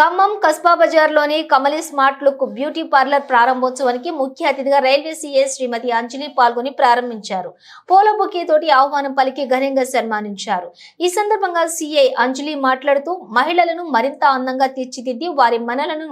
Khammam Kasba బజార్లోని Kamali smart look beauty parlour ప్రారంభోత్సవానికి ముఖ్య అతిథిగా రైల్వే సీఏ శ్రీమతి అంజలి పాల్గొని ప్రారంభించారు. పూల తోటి ఆహ్వానం పలికి ఘనంగా సన్మానించారు. ఈ సందర్భంగా సీఐ అంజలి మాట్లాడుతూ మహిళలను మరింత అందంగా తీర్చిదిద్ది వారి మనలను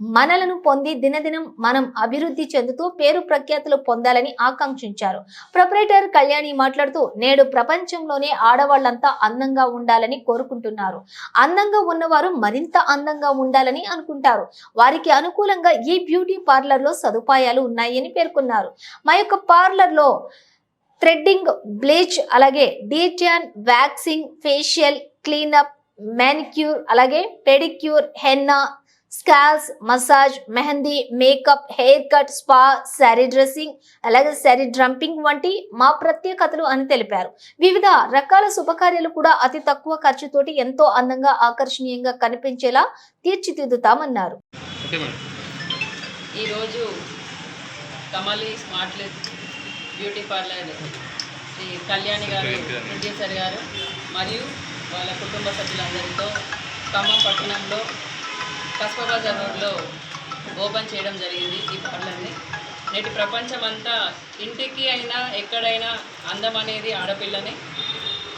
మనలను పొంది దినదినం మనం అభివృద్ధి చెందుతూ పేరు ప్రఖ్యాతులు పొందాలని ఆకాంక్షించారు. ప్రొపరేటర్ కళ్యాణి మాట్లాడుతూ నేడు ప్రపంచంలోనే ఆడవాళ్ళంతా అందంగా ఉండాలని కోరుకుంటున్నారు. అందంగా ఉన్నవారు మరింత అందంగా ఉండాలని అనుకుంటారు. వారికి అనుకూలంగా ఈ బ్యూటీ పార్లర్లో సదుపాయాలు ఉన్నాయని పేర్కొన్నారు. మా యొక్క పార్లర్లో థ్రెడ్డింగ్ బ్లీచ్ అలాగే detan waxing facial cleanup manicure అలాగే pedicure henna scales massage mehndi makeup hair cut spa sari dressing అలాగే శారీ డ్రంపింగ్ వంటి మా ప్రత్యేకతలు అని తెలిపారు. వివిధ రకాల శుభకార్యాలు కూడా అతి తక్కువ ఖర్చుతోటి ఎంతో అందంగా ఆకర్షణీయంగా కనిపించేలా తీర్చిదిద్దుతామన్నారు. Okay madam. ఈరోజు Kamali smart beauty parlour Shri Kalyani garu producer garu మరియు వాళ్ళ కుటుంబ సభ్యులందరితో ఖమ్మం పట్టణంలో కస్బాబాజార్ రోడ్లో ఓపెన్ చేయడం జరిగింది ఈ పార్లర్ని నేటి ప్రపంచం అంతా ఇంటికి అయినా ఎక్కడైనా అందం అనేది ఆడపిల్లనే.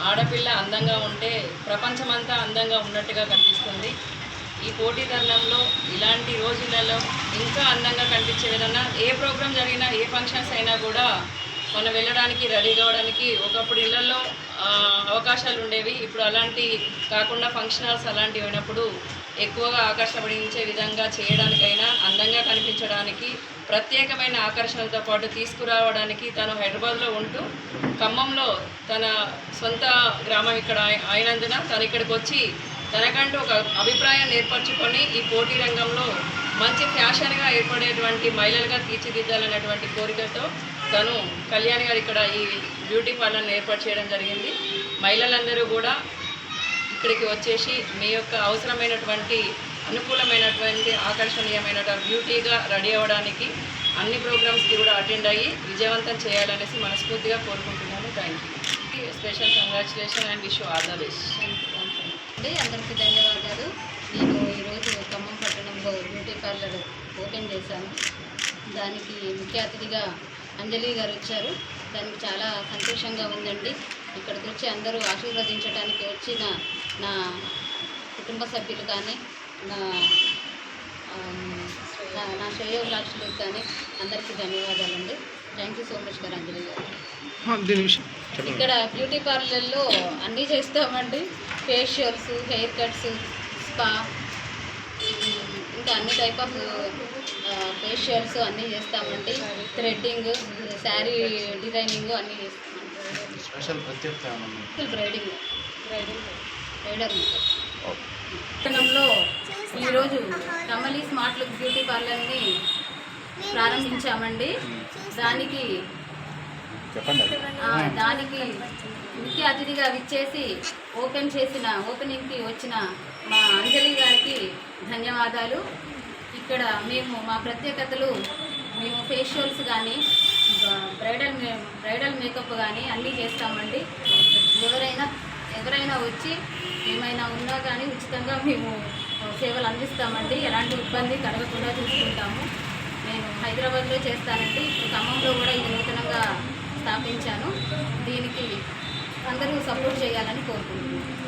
ఆడపిల్ల అందంగా ఉంటే ప్రపంచమంతా అందంగా ఉన్నట్టుగా కనిపిస్తుంది. ఈ పోటీ తరుణంలో ఇలాంటి రోజులలో ఇంకా అందంగా కనిపించే విధంగా ఏ ప్రోగ్రాం జరిగినా ఏ ఫంక్షన్స్ అయినా కూడా మనం వెళ్ళడానికి రెడీ కావడానికి ఒకప్పుడు ఇళ్ళలో అవకాశాలు ఉండేవి. ఇప్పుడు అలాంటి కాకుండా ఫంక్షన్ హాల్స్ అలాంటివి అయినప్పుడు ఎక్కువగా ఆకర్షపడించే విధంగా చేయడానికైనా అందంగా కనిపించడానికి ప్రత్యేకమైన ఆకర్షణలతో పాటు తీసుకురావడానికి తను హైదరాబాద్లో ఉంటూ ఖమ్మంలో తన సొంత గ్రామం ఇక్కడ అయినందున తను ఇక్కడికి వచ్చి తనకంటూ ఒక అభిప్రాయాన్ని ఏర్పరచుకొని ఈ పోటీ రంగంలో మంచి ఫ్యాషన్గా ఏర్పడేటువంటి మహిళలుగా తీర్చిదిద్దాలనేటువంటి కోరికతో తను కళ్యాణ్ గారు ఇక్కడ ఈ బ్యూటీ పార్లర్ని ఏర్పాటు చేయడం జరిగింది. మహిళలందరూ కూడా ఇక్కడికి వచ్చేసి మీ యొక్క అవసరమైనటువంటి అనుకూలమైనటువంటి ఆకర్షణీయమైన బ్యూటీగా రెడీ అవ్వడానికి అన్ని ప్రోగ్రామ్స్కి కూడా అటెండ్ అయ్యి విజయవంతం చేయాలనేసి మనస్ఫూర్తిగా కోరుకుంటున్నాను thank you special congratulation and wish all the best అండి అందరికీ ధన్యవాదాలు. నేను ఈరోజు ఖమ్మం పట్టణంలో బ్యూటీ పార్లర్ ఓపెన్ చేశాను దానికి ముఖ్య అతిథిగా అంజలి గారు వచ్చారు. దానికి చాలా సంతోషంగా ఉందండి. ఇక్కడికి వచ్చి అందరూ ఆశీర్వదించడానికి వచ్చిన నా కుటుంబ సభ్యులు కానీ నా నా- శ్రేయోభిలాషులకు కానీ అందరికీ ధన్యవాదాలండి. థ్యాంక్ యూ సో మచ్ గారు అంజలి గారు. ఇక్కడ బ్యూటీ పార్లర్లో అన్నీ చేస్తామండి. ఫేషియల్స్ హెయిర్ కట్స్ స్పా ఇంకా అన్ని టైప్ ఆఫ్ ఫేషియల్స్ అన్నీ చేస్తామండి. థ్రెడ్డింగ్ శారీ డిజైనింగ్ అన్నీ చేస్తామండి. స్పెషల్ బ్రైడింగ్ బ్రైడింగ్ పట్టణంలో ఈరోజు కమలి స్మార్ట్ లుక్ బ్యూటీ పార్లర్ని ప్రారంభించామండి. దానికి చెప్పండి అది. ఆ, దానికి ముఖ్య అతిథిగా విచ్చేసి ఓపెన్ చేసిన ఓపెనింగ్కి వచ్చిన మా అంజలి గారికి ధన్యవాదాలు. ఇక్కడ మేము మా ప్రత్యేకతలు మేము ఫేషియల్స్ కానీ బ్రైడల్ బ్రైడల్ మేకప్ కానీ అన్నీ చేస్తామండి. ఎవరైనా ఎవరైనా వచ్చి ఏమైనా ఉన్నా కానీ ఉచితంగా మేము సేవలు అందిస్తామండి. ఎలాంటి ఇబ్బంది కలగకుండా చూసుకుంటాము. నేను హైదరాబాద్లో చేస్తానండి. ఇప్పుడు ఖమ్మంలో కూడా ఇది నూతనంగా స్థాపించాను. దీనికి అందరూ సపోర్ట్ చేయాలని కోరుకుంటున్నాను.